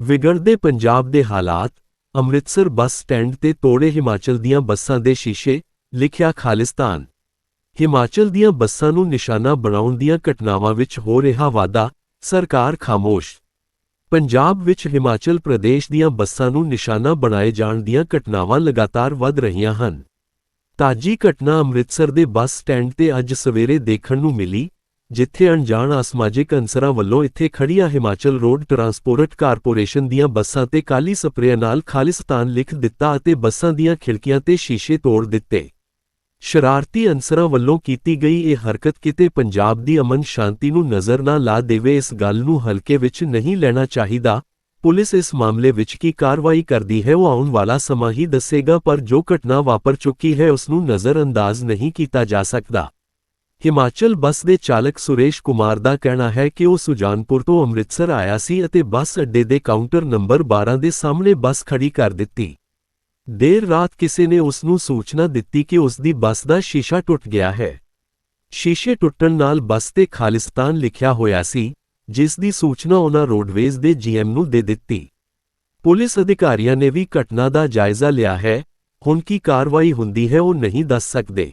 ਵਿਗੜਦੇ ਪੰਜਾਬ ਦੇ ਹਾਲਾਤ, Amritsar bus stand ਤੇ ਤੋੜੇ ਹਿਮਾਚਲ ਦੀਆਂ ਬੱਸਾਂ ਦੇ ਸ਼ੀਸ਼ੇ, ਲਿਖਿਆ ਖਾਲਿਸਤਾਨ। ਹਿਮਾਚਲ ਦੀਆਂ ਬੱਸਾਂ ਨੂੰ ਨਿਸ਼ਾਨਾ ਬਣਾਉਣ ਦੀਆਂ ਘਟਨਾਵਾਂ ਵਿੱਚ ਹੋ ਰਿਹਾ ਵਾਧਾ, ਸਰਕਾਰ ਖਾਮੋਸ਼। ਪੰਜਾਬ ਵਿੱਚ ਹਿਮਾਚਲ ਪ੍ਰਦੇਸ਼ ਦੀਆਂ ਬੱਸਾਂ ਨੂੰ ਨਿਸ਼ਾਨਾ ਬਣਾਏ ਜਾਣ ਦੀਆਂ ਘਟਨਾਵਾਂ ਲਗਾਤਾਰ ਵੱਧ ਰਹੀਆਂ ਹਨ। ਤਾਜੀ ਘਟਨਾ ਅੰਮ੍ਰਿਤਸਰ ਦੇ ਬੱਸ ਸਟੈਂਡ ਤੇ ਅੱਜ ਸਵੇਰੇ ਦੇਖਣ ਨੂੰ ਮਿਲੀ ਜਿੱਥੇ ਅਣਜਾਣ ਅਸਮਾਜਿਕ ਅਨਸਰਾਂ ਵੱਲੋਂ ਇੱਥੇ ਖੜੀਆਂ ਹਿਮਾਚਲ ਰੋਡ ਟਰਾਂਸਪੋਰਟ ਕਾਰਪੋਰੇਸ਼ਨ ਦੀਆਂ ਬੱਸਾਂ ਤੇ ਕਾਲੀ ਸਪਰੇਅ ਨਾਲ ਖਾਲਿਸਤਾਨ ਲਿਖ ਦਿੱਤਾ ਅਤੇ ਬੱਸਾਂ ਦੀਆਂ ਖਿੜਕੀਆਂ ਤੇ ਸ਼ੀਸ਼ੇ ਤੋੜ ਦਿੱਤੇ। ਸ਼ਰਾਰਤੀ ਅਨਸਰਾਂ ਵੱਲੋਂ ਕੀਤੀ ਗਈ ਇਹ ਹਰਕਤ ਕਿਤੇ ਪੰਜਾਬ ਦੀ ਅਮਨ ਸ਼ਾਂਤੀ ਨੂੰ ਨਜ਼ਰ ਨਾ ਲਾ ਦੇਵੇ ਇਸ ਗੱਲ ਨੂੰ ਹਲਕੇ ਵਿੱਚ ਨਹੀਂ ਲੈਣਾ ਚਾਹੀਦਾ। ਪੁਲਿਸ ਇਸ ਮਾਮਲੇ ਵਿੱਚ ਕੀ ਕਾਰਵਾਈ ਕਰਦੀ ਹੈ ਉਹ ਆਉਣ ਵਾਲਾ ਸਮਾਂ ਹੀ ਦੱਸੇਗਾ ਪਰ ਜੋ ਘਟਨਾ ਵਾਪਰ ਚੁੱਕੀ ਹੈ ਉਸ ਨੂੰ ਨਜ਼ਰਅੰਦਾਜ਼ ਨਹੀਂ ਕੀਤਾ ਜਾ ਸਕਦਾ। ਹਿਮਾਚਲ ਬੱਸ ਦੇ ਚਾਲਕ ਸੁਰੇਸ਼ ਕੁਮਾਰ ਦਾ ਕਹਿਣਾ ਹੈ ਕਿ ਉਹ ਸੁਜਾਨਪੁਰ ਤੋਂ ਅੰਮ੍ਰਿਤਸਰ ਆਇਆ ਸੀ ਅਤੇ ਬੱਸ ਅੱਡੇ ਦੇ ਕਾਊਂਟਰ ਨੰਬਰ 12 ਦੇ ਸਾਹਮਣੇ ਬੱਸ ਖੜੀ ਕਰ ਦਿੱਤੀ। ਦੇਰ ਰਾਤ ਕਿਸੇ ਨੇ ਉਸ ਨੂੰ ਸੂਚਨਾ ਦਿੱਤੀ ਕਿ ਉਸ ਦੀ ਬੱਸ ਦਾ ਸ਼ੀਸ਼ਾ ਟੁੱਟ ਗਿਆ ਹੈ। ਸ਼ੀਸ਼ੇ ਟੁੱਟਣ ਨਾਲ ਬੱਸ ਤੇ ਖਾਲਿਸਤਾਨ ਲਿਖਿਆ ਹੋਇਆ ਸੀ, ਜਿਸ ਦੀ ਸੂਚਨਾ ਉਹਨਾਂ ਰੋਡਵੇਜ਼ ਦੇ ਜੀਐਮ ਨੂੰ ਦੇ ਦਿੱਤੀ। ਪੁਲਿਸ ਅਧਿਕਾਰੀਆਂ ਨੇ ਵੀ ਘਟਨਾ ਦਾ ਜਾਇਜ਼ਾ ਲਿਆ ਹੈ, ਹੁਣ ਕੀ ਕਾਰਵਾਈ ਹੁੰਦੀ ਹੈ ਉਹ ਨਹੀਂ ਦੱਸ ਸਕਦੇ।